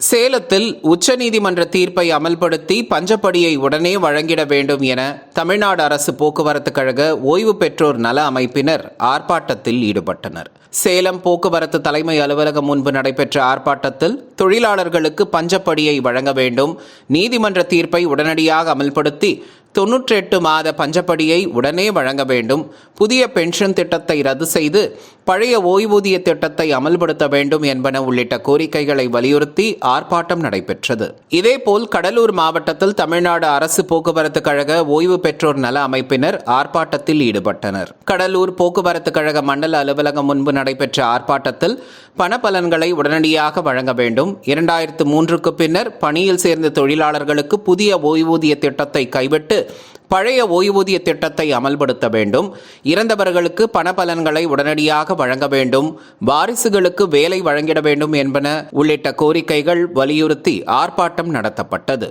சேலத்தில் உச்சநீதிமன்ற தீர்ப்பை அமல்படுத்தி பஞ்சப்படியை உடனே வழங்கிட வேண்டும் என தமிழ்நாடு அரசு போக்குவரத்து கழக ஓய்வு பெற்றோர் நல அமைப்பினர் ஆர்ப்பாட்டத்தில் ஈடுபட்டனர். சேலம் போக்குவரத்து தலைமை அலுவலகம் முன்பு நடைபெற்ற ஆர்ப்பாட்டத்தில் தொழிலாளர்களுக்கு பஞ்சப்படியை வழங்க வேண்டும். நீதிமன்ற தீர்ப்பை உடனடியாக அமல்படுத்தி தொன்னூற்றி எட்டு மாத பஞ்சப்படியை உடனே வழங்க வேண்டும். புதிய பென்ஷன் திட்டத்தை ரத்து செய்து பழைய ஓய்வூதிய திட்டத்தை அமல்படுத்த வேண்டும் என்பன உள்ளிட்ட கோரிக்கைகளை வலியுறுத்தி ஆர்ப்பாட்டம் நடைபெற்றது. இதேபோல் கடலூர் மாவட்டத்தில் தமிழ்நாடு அரசு போக்குவரத்து கழக ஓய்வு பெற்றோர் நல அமைப்பினர் ஆர்ப்பாட்டத்தில் ஈடுபட்டனர். கடலூர் போக்குவரத்து கழக மண்டல அலுவலகம் முன்பு நடைபெற்ற ஆர்ப்பாட்டத்தில் பணப்பலன்களை உடனடியாக வழங்க வேண்டும். இரண்டாயிரத்து மூன்றுக்கு பின்னர் பணியில் சேர்ந்த தொழிலாளர்களுக்கு புதிய ஓய்வூதிய திட்டத்தை கைவிட்டு பழைய ஓய்வூதிய திட்டத்தை அமல்படுத்த வேண்டும். இறந்தவர்களுக்கு பணப்பலன்களை உடனடியாக வழங்க வேண்டும். வாரிசுகளுக்கு வேலை வழங்கிட வேண்டும் என்பன உள்ளிட்ட கோரிக்கைகள் வலியுறுத்தி ஆர்ப்பாட்டம் நடத்தப்பட்டது.